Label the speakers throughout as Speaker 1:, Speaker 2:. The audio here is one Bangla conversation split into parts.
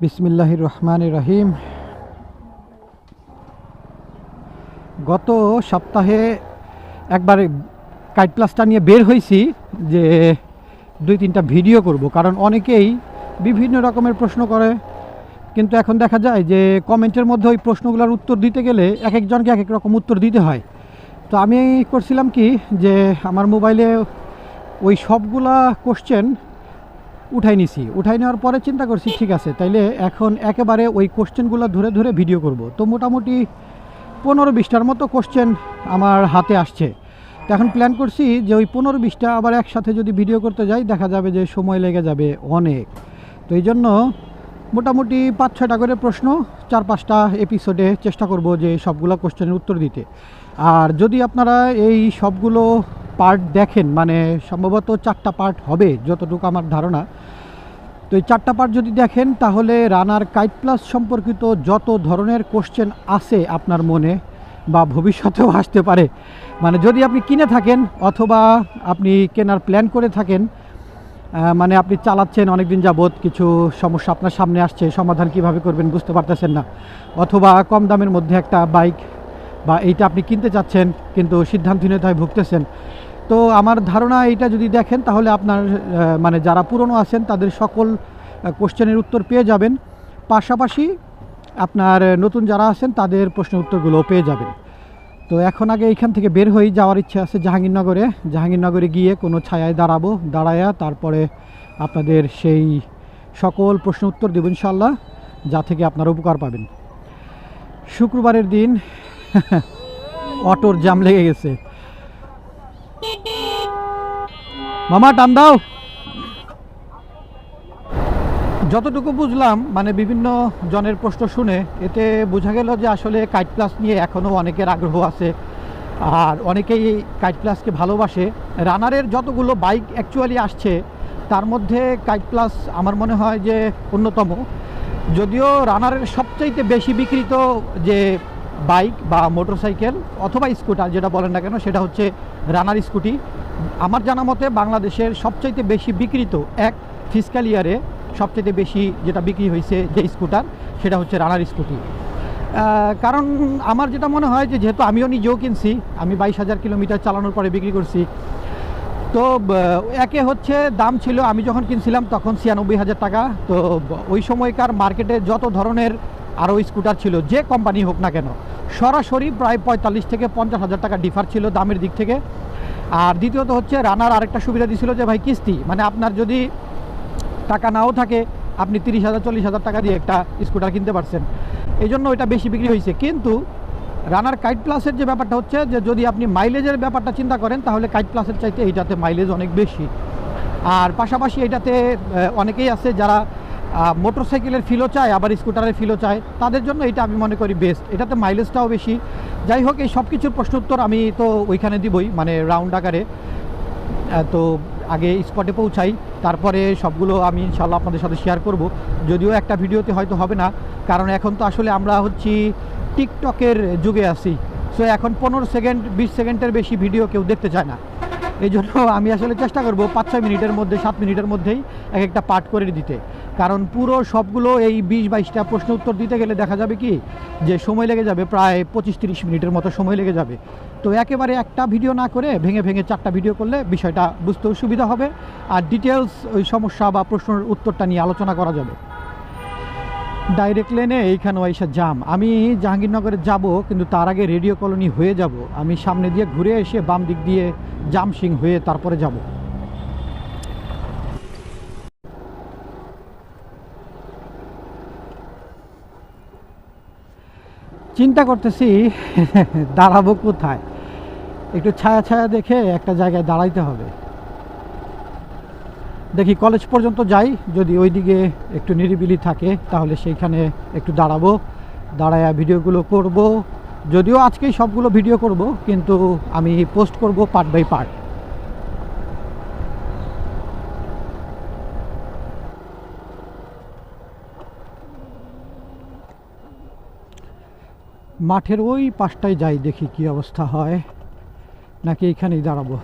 Speaker 1: বিসমিল্লাহ রহমান রহিম গত সপ্তাহে একবার কাইট প্লাসটা নিয়ে বের হয়েছি যে দুই তিনটা ভিডিও করব, কারণ অনেকেই বিভিন্ন রকমের প্রশ্ন করে। কিন্তু এখন দেখা যায় যে কমেন্টের মধ্যে ওই প্রশ্নগুলোর উত্তর দিতে গেলে এক একজনকে এক এক রকম উত্তর দিতে হয়। তো আমি করছিলাম কি যে আমার মোবাইলে ওই সবগুলা কোশ্চেন উঠাই নিছি। উঠাই নেওয়ার পরে চিন্তা করছি, ঠিক আছে, তাইলে এখন একেবারে ওই কোশ্চেনগুলো ধরে ধরে ভিডিও করব। তো মোটামুটি পনেরো বিশটার মতো কোশ্চেন আমার হাতে আসছে। তো এখন প্ল্যান করছি যে ওই পনেরো বিশটা আবার একসাথে যদি ভিডিও করতে যাই, দেখা যাবে যে সময় লেগে যাবে অনেক। তো এই জন্য মোটামুটি পাঁচ ছয়টা করে প্রশ্ন, চার পাঁচটা এপিসোডে চেষ্টা করব যে সবগুলো কোশ্চেনের উত্তর দিতে। আর যদি আপনারা এই সবগুলো পার্ট দেখেন মানে সম্ভবত চারটা পার্ট হবে, যতটুকু আমার ধারণা। তো এই চারটা পার্ট যদি দেখেন, তাহলে রানার কাইট প্লাস সম্পর্কিত যত ধরনের কোশ্চেন আছে আপনার মনে বা ভবিষ্যতেও আসতে পারে মানে যদি আপনি কিনে থাকেন অথবা আপনি কেনার প্ল্যান করে থাকেন মানে আপনি চালাচ্ছেন অনেক দিন যাবৎ, কিছু সমস্যা আপনার সামনে আসছে, সমাধান কীভাবে করবেন বুঝতে পারতেছেন না। অথবা কম দামের মধ্যে একটা বাইক বা এইটা আপনি কিনতে চাচ্ছেন, কিন্তু সিদ্ধান্তহীনতায় ভুগতেছেন। তো আমার ধারণা এইটা যদি দেখেন, তাহলে আপনার মানে যারা পুরনো আছেন, তাদের সকল কোশ্চেনের উত্তর পেয়ে যাবেন। পাশাপাশি আপনার নতুন যারা আছেন, তাদের প্রশ্নের উত্তরগুলো পেয়ে যাবেন। তো এখন আগে এইখান থেকে বের হয়ে যাওয়ার ইচ্ছা আছে জাহাঙ্গীরনগরে। জাহাঙ্গীরনগরে গিয়ে কোনো ছায়ায় দাঁড়াবো, দাঁড়ায়া তারপরে আপনাদের সেই সকল প্রশ্ন উত্তর দেব ইনশাল্লাহ যা থেকে আপনারা উপকার পাবেন। শুক্রবারের দিন অটোর জাম লেগে গেছে। মামা, টান দাও। যতটুকু বুঝলাম মানে বিভিন্ন জনের প্রশ্ন শুনে, এতে বোঝা গেল যে আসলে কাইট প্লাস নিয়ে এখনও অনেকের আগ্রহ আছে। আর অনেকেই কাইট প্লাসকে ভালোবাসে। রানারের যতগুলো বাইক অ্যাকচুয়ালি আসছে, তার মধ্যে কাইট প্লাস আমার মনে হয় যে অন্যতম। যদিও রানারের সবচাইতে বেশি বিক্রিত যে বাইক বা মোটরসাইকেল অথবা স্কুটার যেটা বলেন না কেন, সেটা হচ্ছে রানার স্কুটি আমার জানা মতে বাংলাদেশের সবচাইতে বেশি বিক্রিত এক ফিসক্যাল ইয়ারে সবচেয়ে বেশি যেটা বিক্রি হয়েছে যে স্কুটার সেটা হচ্ছে রানার স্কুটি কারণ আমার যেটা মনে হয় যে যেহেতু আমিও নিজেও কিনছি, আমি বাইশ হাজার কিলোমিটার চালানোর পরে বিক্রি করছি। তো একে হচ্ছে দাম ছিল, আমি যখন কিনছিলাম তখন ছিয়ানব্বই হাজার টাকা। তো, ওই সময়কার মার্কেটে যত ধরনের আরও স্কুটার ছিল, যে কোম্পানি হোক না কেন, সরাসরি প্রায় পঁয়তাল্লিশ থেকে পঞ্চাশ হাজার টাকা ডিফার ছিল দামের দিক থেকে। আর দ্বিতীয়ত হচ্ছে রানার আরেকটা সুবিধা দিছিল যে, ভাই, কিস্তি। মানে আপনার যদি টাকা নাও থাকে, আপনি তিরিশ হাজার, চল্লিশ হাজার টাকা দিয়ে একটা স্কুটার কিনতে পারছেন। এই জন্য ওইটা বেশি বিক্রি হয়েছে। কিন্তু রানার কাইট প্লাসের যে ব্যাপারটা হচ্ছে যে, যদি আপনি মাইলেজের ব্যাপারটা চিন্তা করেন, তাহলে কাইট প্লাসের চাইতে এইটাতে মাইলেজ অনেক বেশি। আর পাশাপাশি এটাতে অনেকেই আছে যারা মোটরসাইকেলের ফিলও চায়, আবার স্কুটারের ফিলও চায়। তাদের জন্য এটা আমি মনে করি বেস্ট এটাতে মাইলেজটাও বেশি। যাই হোক, এই সব কিছুর প্রশ্ন উত্তর আমি তো ওইখানে দিবই মানে রাউন্ড আকারে। তো আগে স্পটে পৌঁছাই, তারপরে সবগুলো আমি ইনশাল্লাহ আপনাদের সাথে শেয়ার করব। যদিও একটা ভিডিওতে হয়তো হবে না, কারণ এখন তো আসলে আমরা হচ্ছি টিকটকের যুগে আছি। সো এখন পনেরো সেকেন্ড, বিশ সেকেন্ডের বেশি ভিডিও কেউ দেখতে চায় না। এই জন্য আমি আসলে চেষ্টা করব পাঁচ ছয় মিনিটের মধ্যে, সাত মিনিটের মধ্যেই এক একটা পার্ট করে দিতে। কারণ পুরো সবগুলো এই বিশ বাইশটা প্রশ্ন উত্তর দিতে গেলে দেখা যাবে কি, যে সময় লেগে যাবে প্রায় পঁচিশ তিরিশ মিনিটের মতো সময় লেগে যাবে। তো একেবারে একটা ভিডিও না করে ভেঙে ভেঙে চারটা ভিডিও করলে বিষয়টা বুঝতেও সুবিধা হবে। আর ডিটেলস ওই সমস্যা বা প্রশ্নের উত্তরটা নিয়ে আলোচনা করা যাবে। ডাইরেক্ট লেনে এইখানে এসে জাম আমি জাহাঙ্গীরনগরে যাব, কিন্তু তার আগে রেডিও কলোনি হয়ে যাব। আমি সামনে দিয়ে ঘুরে এসে বাম দিক দিয়ে জাম সিং হয়ে তারপরে যাব। চিন্তা করতেছি, দাঁড়াবো কোথায়? একটু ছায়া ছায়া দেখে একটা জায়গায় দাঁড়াইতে হবে। দেখি কলেজ পর্যন্ত যাই, যদি ওইদিকে একটু নিরিবিলি থাকে, তাহলে সেইখানে একটু দাঁড়াবো, দাঁড়ায়া ভিডিওগুলো করব। যদিও আজকেই সবগুলো ভিডিও করব, কিন্তু আমি পোস্ট করব পার্ট বাই পার্ট মাঠের ওই পাশটায় যাই, দেখি কি অবস্থা হয়। নাকি এইখানেই দাঁড়াবো।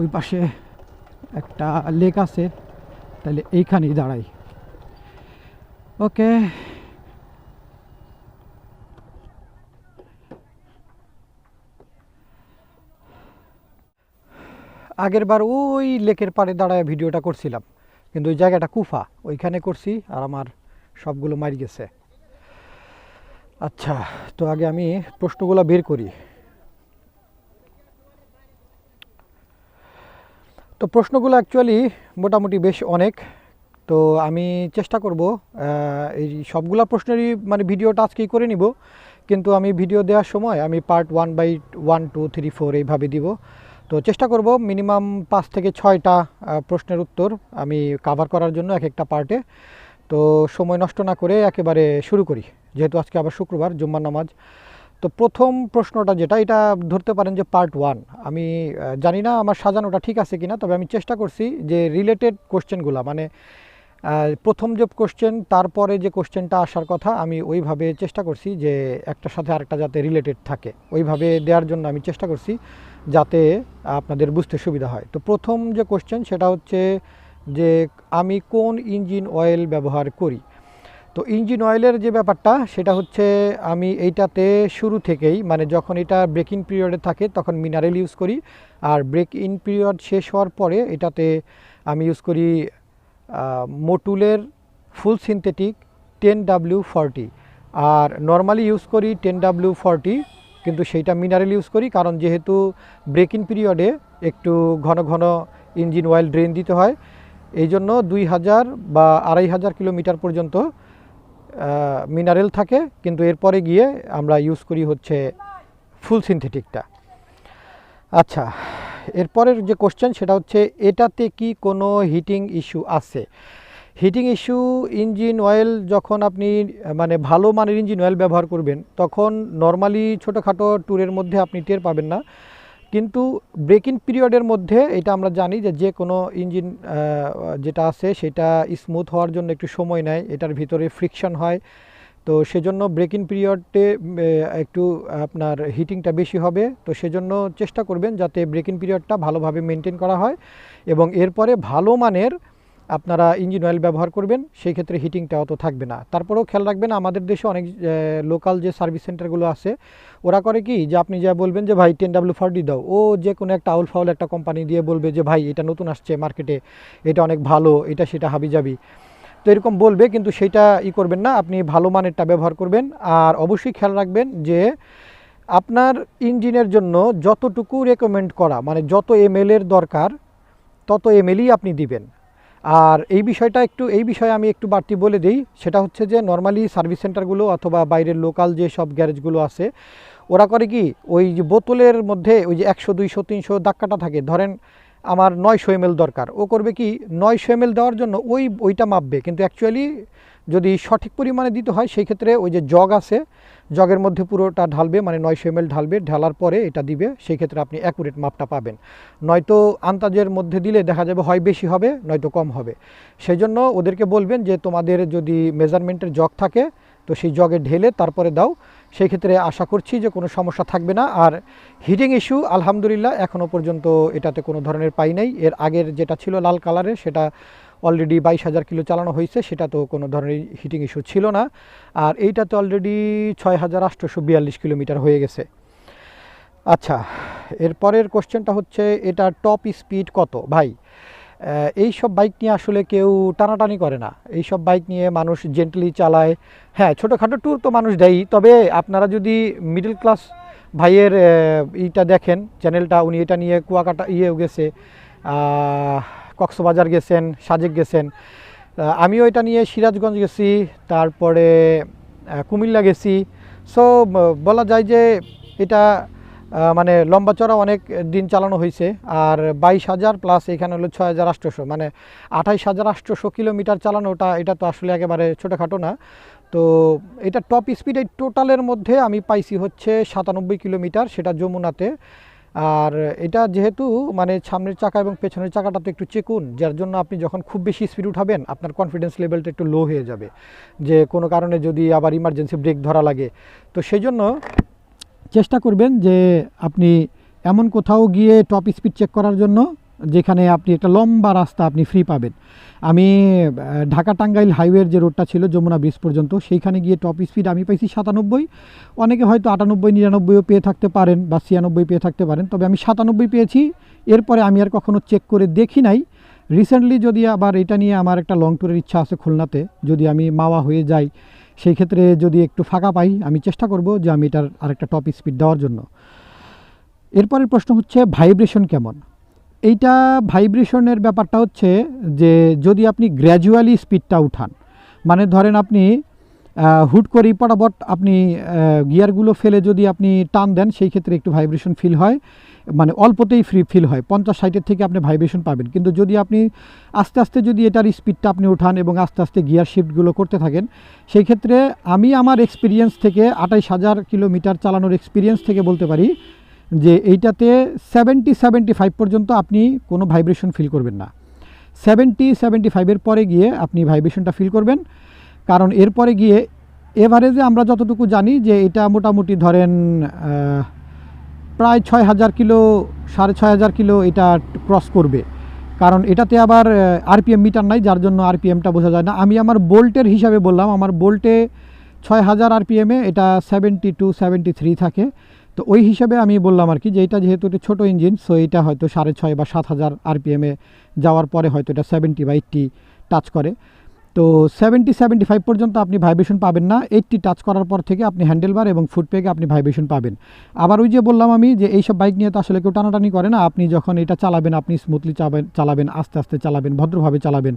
Speaker 1: ওই পাশে একটা লেক আছে, তাহলে এইখানেই দাঁড়াই। ওকে আগের বার ওই লেকের পাড়ে দাঁড়ায় ভিডিওটা করছিলাম, কিন্তু ওই জায়গাটা কুফা, ওইখানে করছি আর আমার সবগুলো মারি গেছে। আচ্ছা তো আগে আমি প্রশ্নগুলো বের করি। তো প্রশ্নগুলো অ্যাকচুয়ালি মোটামুটি বেশ অনেক। তো আমি চেষ্টা করব এই সবগুলা প্রশ্নেরই মানে ভিডিওটা আজকেই করে নিব। কিন্তু আমি ভিডিও দেওয়ার সময় আমি part one by one two three four এইভাবে দিব। তো চেষ্টা করব মিনিমাম পাঁচ থেকে ছয়টা প্রশ্নের উত্তর আমি কাভার করার জন্য এক একটা পার্টে তো সময় নষ্ট না করে একেবারে শুরু করি। যেহেতু আজকে আবার শুক্রবার, জুম্মার নামাজ। তো প্রথম প্রশ্নটা যেটা, এটা ধরতে পারেন যে পার্ট ওয়ান আমি জানি না আমার সাজানোটা ঠিক আছে কিনা, তবে আমি চেষ্টা করছি যে রিলেটেড কোশ্চেনগুলো মানে প্রথম যে কোশ্চেন তারপরে যে কোশ্চেনটা আসার কথা, আমি ওইভাবে চেষ্টা করছি যে একটার সাথে আরেকটা যাতে রিলেটেড থাকে। ওইভাবে দেওয়ার জন্য আমি চেষ্টা করছি যাতে আপনাদের বুঝতে সুবিধা হয়। তো প্রথম যে কোশ্চেন সেটা হচ্ছে যে আমি কোন ইঞ্জিন অয়েল ব্যবহার করি? তো ইঞ্জিন অয়েলের যে ব্যাপারটা, সেটা হচ্ছে আমি এইটাতে শুরু থেকেই মানে যখন এটা ব্রেক ইন পিরিয়ডে থাকে, তখন মিনারেল ইউজ করি। আর ব্রেক ইন পিরিয়ড শেষ হওয়ার পরে এটাতে আমি ইউজ করি মোটুলের full synthetic ten W forty আর নর্মালি ইউজ করি টেন ডাব্লিউ ফর্টি কিন্তু সেইটা মিনারেল ইউজ করি, কারণ যেহেতু ব্রেক ইন পিরিয়ডে একটু ঘন ঘন ইঞ্জিন অয়েল ড্রেন দিতে হয় এই জন্য দুই হাজার বা আড়াই হাজার কিলোমিটার পর্যন্ত মিনারেল থাকে, কিন্তু এরপরে গিয়ে আমরা ইউজ করি হচ্ছে ফুল সিনথেটিকটা আচ্ছা এরপরের যে কোশ্চেন সেটা হচ্ছে, এটাতে কি কোনো হিটিং ইস্যু আছে? হিটিং ইস্যু ইঞ্জিন অয়েল যখন আপনি মানে ভালো মানের ইঞ্জিন অয়েল ব্যবহার করবেন, তখন নর্মালি ছোটোখাটো ট্যুরের মধ্যে আপনি টের পাবেন না। কিন্তু ব্রেক ইন পিরিয়ডের মধ্যে এটা আমরা জানি যে যে কোনো ইঞ্জিন যেটা আছে সেটা স্মুথ হওয়ার জন্য একটু সময় নেয়, এটার ভিতরে ফ্রিকশন হয়। তো সেজন্য ব্রেক ইন পিরিয়ডে একটু আপনার হিটিংটা বেশি হবে। তো সেজন্য চেষ্টা করবেন যাতে ব্রেক ইন পিরিয়ডটা ভালোভাবে মেনটেন করা হয় এবং এরপরে ভালো মানের আপনারা ইঞ্জিন অয়েল ব্যবহার করবেন, সেই ক্ষেত্রে হিটিংটা অত থাকবে না। তারপরেও খেয়াল রাখবেন, আমাদের দেশে অনেক লোকাল যে সার্ভিস সেন্টারগুলো আছে, ওরা করে কি, যে আপনি যা বলবেন যে, ভাই টেন ডাব্লিউ ফর্টি দাও। ও যে কোনো একটা আউল ফাউল একটা কোম্পানি দিয়ে বলবে যে, ভাই, এটা নতুন আসছে মার্কেটে এটা অনেক ভালো, এটা সেটা হাবি যাবি তো এরকম বলবে, কিন্তু সেটা ই করবেন না, আপনি ভালো মানেরটা ব্যবহার করবেন। আর অবশ্যই খেয়াল রাখবেন যে, আপনার ইঞ্জিনের জন্য যতটুকু রেকমেন্ড করা মানে যত এম দরকার, তত এম আপনি দিবেন। আর এই বিষয়টা একটু, এই বিষয়ে আমি একটু বাড়তি বলে দিই। সেটা হচ্ছে যে নর্মালি সার্ভিস সেন্টারগুলো অথবা বাইরের লোকাল যে সব গ্যারেজগুলো আছে, ওরা করে কি, ওই যে বোতলের মধ্যে ওই যে একশো, দুইশো, তিনশো দাক্কাটা থাকে। ধরেন আমার নয়শো এম দরকার। ও করবে কি, নয়শো এম দেওয়ার জন্য ওই, ওইটা মাপবে। কিন্তু অ্যাকচুয়ালি যদি সঠিক পরিমাণে দিতে হয়, সেই ক্ষেত্রে ওই যে জগ আছে জগের মধ্যে পুরোটা ঢালবে মানে নয়শো এম ঢালবে, ঢালার পরে এটা দিবে, সেই ক্ষেত্রে আপনি অ্যাকুরেট মাপটা পাবেন। নয়তো আন্তাজের মধ্যে দিলে দেখা যাবে হয় বেশি হবে, নয়তো কম হবে। সেই জন্য ওদেরকে বলবেন যে, তোমাদের যদি মেজারমেন্টের জগ থাকে, তো সেই জগে ঢেলে তারপরে দাও। সেই ক্ষেত্রে আশা করছি যে, কোনো সমস্যা থাকবে না। আর হিটিং ইস্যু আলহামদুলিল্লাহ এখনও পর্যন্ত এটাতে কোনো ধরনের পাই নাই। এর আগের যেটা ছিল লাল কালারের সেটা অলরেডি বাইশ হাজার কিলো চালানো হয়েছে সেটা তো কোনো ধরনের হিটিং ইস্যু ছিল না। আর এইটাতে অলরেডি ছয় হাজার আটশোশো বিয়াল্লিশ কিলোমিটার হয়ে গেছে। আচ্ছা এরপরের কোশ্চেনটা হচ্ছে এটা টপ স্পিড কত? ভাই এই সব বাইক নিয়ে আসলে কেউ টানাটানি করে না। এই সব বাইক নিয়ে মানুষ জেন্টলি চালায়। হ্যাঁ ছোটোখাটো ট্যুর তো মানুষ দেয়ই। তবে আপনারা যদি মিডল ক্লাস ভাইয়ের আহ, ইটা দেখেন চ্যানেলটা উনি এটা নিয়ে কুয়াকাটা ইয়েও গেছে। কক্সবাজার গেছেন, সাজেক গেছেন। আমিও এটা নিয়ে সিরাজগঞ্জ গেছি, তারপরে কুমিল্লা গেছি। সো বলা যায় যে এটা মানে লম্বা চড়া অনেক দিন চালানো হয়েছে। আর বাইশ হাজার প্লাস এখানে হলো ছয় হাজার আটশোশো মানে আঠাইশ হাজার আটশোশো কিলোমিটার চালানোটা, এটা তো আসলে একেবারে ছোটোখাটো না। তো এটা টপ স্পিড এই টোটালের মধ্যে আমি পাইছি হচ্ছে সাতানব্বই কিলোমিটার, সেটা যমুনাতে। আর এটা যেহেতু মানে সামনের চাকা এবং পেছনের চাকাটা তো একটু চেকুন, যার জন্য আপনি যখন খুব বেশি স্পিড উঠাবেন, আপনার কনফিডেন্স লেভেলটা একটু লো হয়ে যাবে। যে কোনো কারণে যদি আবার ইমার্জেন্সি ব্রেক ধরা লাগে। তো সেই জন্য চেষ্টা করবেন যে আপনি এমন কোথাও গিয়ে টপ স্পিড চেক করার জন্য যেখানে আপনি একটা লম্বা রাস্তা আপনি ফ্রি পাবেন। আমি ঢাকা টাঙ্গাইল হাইওয়ের যে রোডটা ছিল, যমুনা ব্রিজ পর্যন্ত, সেইখানে গিয়ে টপ স্পিড আমি পাইছি সাতানব্বই। অনেকে হয়তো আটানব্বই, নিরানব্বইও পেয়ে থাকতে পারেন বা ছিয়ানব্বই পেয়ে থাকতে পারেন, তবে আমি সাতানব্বই পেয়েছি। এরপরে আমি আর কখনও চেক করে দেখি নাই। রিসেন্টলি যদি আবার এটা নিয়ে আমার একটা লং ট্যুরের ইচ্ছা আছে খুলনাতে, যদি আমি মাওয়া হয়ে যাই সেই ক্ষেত্রে যদি একটু ফাঁকা পাই, আমি চেষ্টা করব যে আমি এটার আরেকটা টপ স্পিড দেওয়ার জন্য। এরপরের প্রশ্ন হচ্ছে ভাইব্রেশন কেমন? এইটা ভাইব্রেশনের ব্যাপারটা হচ্ছে যে যদি আপনি গ্র্যাজুয়ালি স্পিডটা উঠান মানে ধরেন আপনি হুট করেই পটাপট আপনি গিয়ারগুলো ফেলে যদি আপনি টান দেন, সেই ক্ষেত্রে একটু ভাইব্রেশন ফিল হয় মানে অল্পতেই ফ্রি ফিল হয়, পঞ্চাশ ষাটের থেকে আপনি ভাইব্রেশন পাবেন। কিন্তু যদি আপনি আস্তে আস্তে যদি এটার স্পিডটা আপনি উঠান এবং আস্তে আস্তে গিয়ার শিফটগুলো করতে থাকেন, সেই ক্ষেত্রে আমি আমার এক্সপিরিয়েন্স থেকে আঠাইশ হাজার কিলোমিটার চালানোর এক্সপিরিয়েন্স থেকে বলতে পারি যে এইটাতে সেভেন্টি সেভেন্টি ফাইভ পর্যন্ত আপনি কোনো ভাইব্রেশন ফিল করবেন না। সেভেন্টি সেভেন্টি ফাইভের পরে গিয়ে আপনি ভাইব্রেশনটা ফিল করবেন। কারণ এরপরে গিয়ে এভারেজে আমরা যতটুকু জানি যে এটা মোটামুটি ধরেন প্রায় ছয় হাজার কিলো, সাড়ে ছয় হাজার কিলো এটা ক্রস করবে। কারণ এটাতে আবার আরপিএম মিটার নাই, যার জন্য আরপিএমটা বোঝা যায় না। আমি আমার বোল্টের হিসাবে বললাম, আমার বোল্টে ছয় হাজার আরপিএমে এটা সেভেন্টি টু সেভেন্টি থ্রি থাকে। তো ওই হিসাবে আমি বললাম আর কি যে এটা যেহেতু এটা ছোটো ইঞ্জিন সো এটা হয়তো সাড়ে ছয় বা সাত হাজার আরপিএমে যাওয়ার পরে হয়তো এটা সেভেন্টি বা এইট্টি টাচ করে। তো সেভেন্টি সেভেন্টি ফাইভ পর্যন্ত আপনি ভাইব্রেশন পাবেন না। এইটটি টাচ করার পর থেকে আপনি হ্যান্ডেলবার এবং ফুট পেগে আপনি ভাইব্রেশন পাবেন। আবার ওই যে বললাম আমি যে এইসব বাইক নিয়ে তো আসলে কেউ টানাটানি করে না, আপনি যখন এটা চালাবেন, আপনি স্মুথলি চাবেন, চালাবেন, আস্তে আস্তে চালাবেন, ভদ্রভাবে চালাবেন।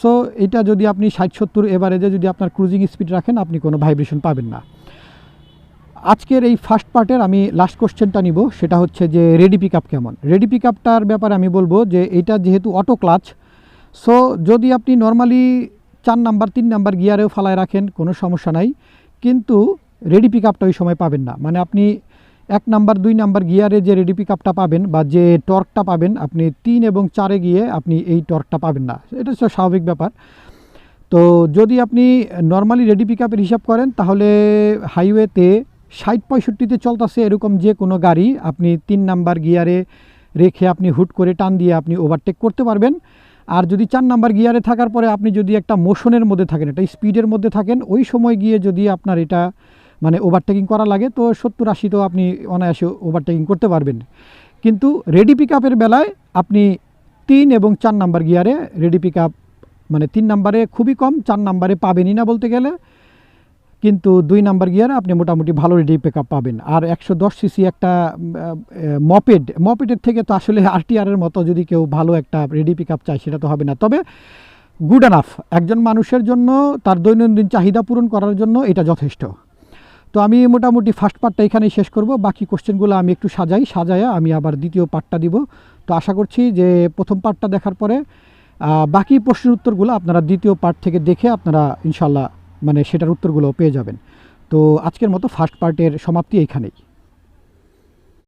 Speaker 1: সো এটা যদি আপনি ষাট, সত্তর এভারেজে যদি আপনার ক্রুজিং স্পিড রাখেন, আপনি কোনো ভাইব্রেশন পাবেন না। আজকের এই ফার্স্ট পার্টের আমি লাস্ট কোশ্চেনটা নিব, সেটা হচ্ছে যে রেডি পিক কেমন? রেডি পিক ব্যাপারে আমি বলব যে এটা যেহেতু অটো ক্লাচ সো যদি আপনি নর্মালি চার নাম্বার তিন নাম্বার গিয়ারেও ফালায় রাখেন, কোনো সমস্যা নাই। কিন্তু রেডি পিক ওই সময় পাবেন না। মানে আপনি এক নাম্বার দুই নাম্বার গিয়ারে যে রেডি পিক পাবেন বা যে টর্কটা পাবেন, আপনি তিন এবং চারে গিয়ে আপনি এই টর্কটা পাবেন না। এটা হচ্ছে স্বাভাবিক ব্যাপার। তো যদি আপনি নর্মালি রেডি পিক হিসাব করেন, তাহলে হাইওয়েতে ষাট পঁয়ষট্টিতে চলতেছে এরকম যে কোনো গাড়ি, আপনি তিন নাম্বার গিয়ারে রেখে আপনি হুট করে টান দিয়ে আপনি ওভারটেক করতে পারবেন। আর যদি চার নাম্বার গিয়ারে থাকার পরে আপনি যদি একটা মোশনের মধ্যে থাকেন, একটা স্পিডের মধ্যে থাকেন, ওই সময় গিয়ে যদি আপনার এটা মানে ওভারটেকিং করা লাগে, তো সত্তর আশি তো আপনি অনায়াসে ওভারটেকিং করতে পারবেন। কিন্তু রেডি পিক বেলায় আপনি তিন এবং চার নাম্বার গিয়ারে রেডি পিক মানে তিন নাম্বারে খুবই কম, চার নাম্বারে পাবেনই না বলতে গেলে। কিন্তু দুই নাম্বার গিয়ারে আপনি মোটামুটি ভালো রেডি পিক পাবেন। আর একশো দশ সিসি একটা মপেড মপেডের থেকে তো আসলে আরটিআরের মতো যদি কেউ ভালো একটা রেডি পিক চায়, সেটা তো হবে না। তবে গুড এনাফ একজন মানুষের জন্য, তার দৈনন্দিন চাহিদা পূরণ করার জন্য এটা যথেষ্ট। তো আমি মোটামুটি ফার্স্ট পার্টটা এখানেই শেষ করব। বাকি কোশ্চেনগুলো আমি একটু সাজাই, সাজায়া আমি আবার দ্বিতীয় পার্টটা দিব। তো আশা করছি যে প্রথম পার্টটা দেখার পরে বাকি প্রশ্নের উত্তরগুলো আপনারা দ্বিতীয় পার্ট থেকে দেখে আপনারা ইনশাল্লাহ মানে সেটার উত্তরগুলো পেয়ে যাবেন। তো আজকের মতো ফার্স্ট পার্টের সমাপ্তি এইখানেই।